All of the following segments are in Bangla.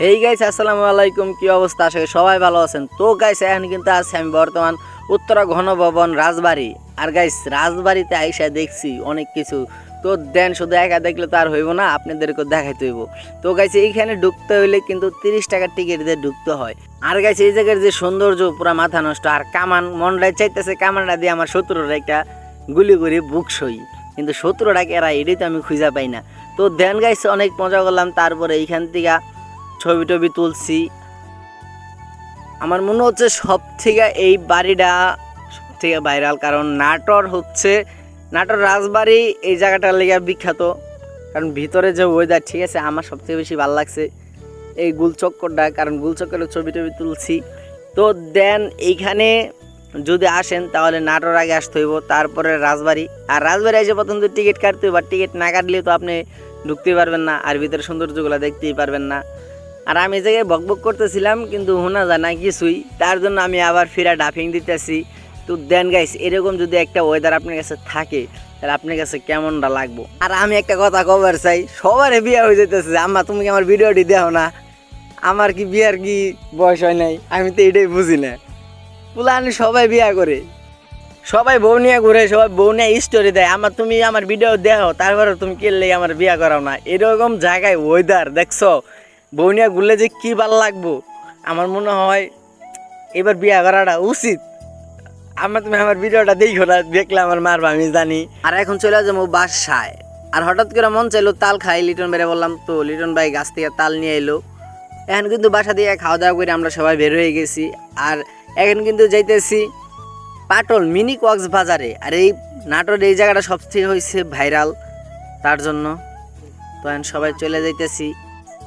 হেই গাইস আসসালামু আলাইকুম। কি অবস্থা? করি সবাই ভালো আছেন। তো গাইস এখন কিন্তু আছি আমি বর্তমান উত্তরা ঘনভবন রাজবাড়ি। আর গাইস রাজবাড়িতে আইসা দেখছি অনেক কিছু। তো দেন, শুধু একা দেখলে তো আর হইব না আপনাদেরকে দেখাইতে হইব। তো গাইছে এইখানে ঢুকতে হইলে কিন্তু তিরিশ টাকার টিকিট দিয়ে ঢুকতে হয়। আর গাইস এই জায়গার যে সৌন্দর্য পুরা মাথা নষ্ট। আর কামান, মনটাই চাইতেছে কামানটা দিয়ে আমার শত্রুর একটা গুলি করে বুক সই। কিন্তু শত্রুটাকে এরা এটাই তো আমি খুঁজে পাই না। তো দেন গাইস অনেক মজা করলাম। তারপরে এইখান থেকে ছবি টবি তুলছি। আমার মনে হচ্ছে সব থেকে এই বাড়িটা সব থেকে ভাইরাল কারণ নাটোর হচ্ছে, নাটোর রাজবাড়ি এই জায়গাটার লেগে বিখ্যাত। কারণ ভিতরে যে ওয়েদার ঠিক আছে, আমার সবথেকে বেশি ভালো লাগছে এই গুলচক্করটা, কারণ গুলচক্করের ছবি টবি তুলছি। তো দেন এইখানে যদি আসেন, তাহলে নাটোর আগে আসতে হইব, তারপরে রাজবাড়ি। আর রাজবাড়ি এসে প্রথম তো টিকিট কাটতে হইব টিকিট না কাটলে তো আপনি ঢুকতেই পারবেন না, আর ভিতরে সৌন্দর্যগুলো দেখতেই পারবেন না। আর আমি জায়গায় বকবক করতেছিলাম, কিন্তু শোনা যায় না কিছুই। তার জন্য আমি আবার ফিরা ডাফিং দিতেছি। তো দেন গাইস এরকম যদি একটা ওয়েদার আপনার কাছে থাকে, তাহলে আপনার কাছে কেমনটা লাগবো? আর আমি একটা কথা কবার চাই সবার বিয়ে হয়ে যেতেছে আম্মা, তুমি কি আমার ভিডিওটি দেখো না? আমার কি বিয়ার কি বয়স হয় নাই? আমি তো এটাই বুঝি না। পুলানি সবাই বিয়া করে। সবাই বউ নিয়ে ঘুরে, সবাই বউ নিয়ে স্টোরি দেয়। আমার তুমি আমার ভিডিও দেখো তারপরে তুমি কেলে আমার বিয়া করাও না। এরকম জায়গায় ওয়েদার দেখছ? বউ নিয়ে ঘুরলে যে কি ভালো লাগবো? আমার মনে হয় এবার বিয়া করাটা উচিত। আমার তুমি আমার ভিডিওটা দেখো না, দেখলে আমার মারবা আমি জানি। আর এখন চলে যাব বাসায়। আর হঠাৎ করে মন চাইলো তাল খাই, লিটন বেড়ে বললাম, তো লিটন ভাই গাছ থেকে তাল নিয়ে এলো। এখন কিন্তু বাসা দিয়ে খাওয়া দাওয়া করে আমরা সবাই বের হয়ে গেছি। আর এখন কিন্তু যাইতেছি পাটল মিনি কক্স বাজারে। আর এই নাটোর এই জায়গাটা সবথেকে হয়েছে ভাইরাল। তার জন্য তো এখন সবাই চলে যাইতেছি।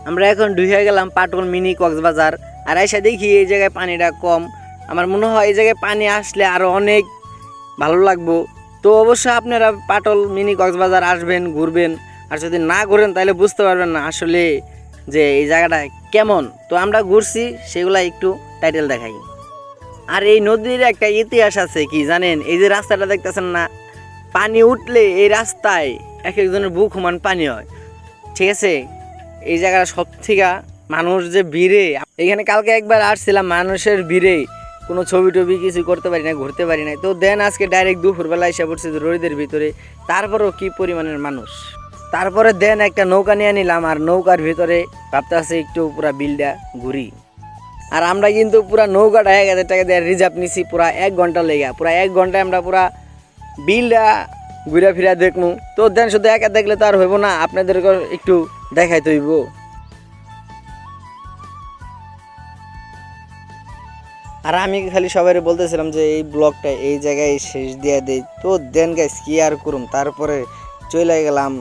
আমরা এখন ঢুকে গেলাম পাটল মিনি কক্সবাজার। আর এসে দেখি এই জায়গায় পানিটা কম। আমার মনে হয় এই জায়গায় পানি আসলে আরও অনেক ভালো লাগবো। তো অবশ্যই আপনারা পাটল মিনি কক্সবাজার আসবেন, ঘুরবেন। আর যদি না ঘুরেন তাহলে বুঝতে পারবেন না আসলে যে এই জায়গাটা কেমন। তো আমরা ঘুরছি সেগুলা একটু টাইটেল দেখাই। আর এই নদীর একটা ইতিহাস আছে কি জানেন? এই যে রাস্তাটা দেখতেছেন না? পানি উঠলে এই রাস্তায় এক একজনের বুক সমান পানি হয়। ঠিক আছে? এই জায়গাটা সব থেকে মানুষ যে ভিড়ে। এখানে কালকে একবার আসছিলাম, মানুষের ভিড়ে। কোনো ছবি টবি কিছু করতে পারি না ঘুরতে পারি না তো দেন আজকে ডাইরেক্ট দুপুরবেলা এসে পড়ছে রোদের ভিতরে। তারপরেও কি পরিমাণের মানুষ? তারপরে দেন একটা নৌকা নিয়ে নিলাম আর নৌকার ভিতরে ভাবতে আছে একটু পুরা বিলটা ঘুরি। আর আমরা কিন্তু পুরা নৌকাটা এক হাজার টাকা দিয়ে রিজার্ভ নিছি পুরা এক ঘণ্টা লেগে। পুরা এক ঘন্টায় আমরা পুরা বিলটা ঘুরে ফিরা দেখব তো দেন শুধু একা দেখলে তো আর হইব না আপনাদেরকে একটু দেখাই তৈব আর আমি খালি সবাই বলতেছিলাম যে এই ব্লগটা এই জায়গায় শেষ দিয়ে দেই। তো দেন গাইস কি আর করুম? তারপরে চলে গেলাম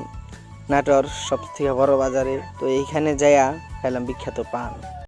নাটোর সব থেকে বড় বাজারে। তো এইখানে যাইয়া খাইলাম বিখ্যাত পান।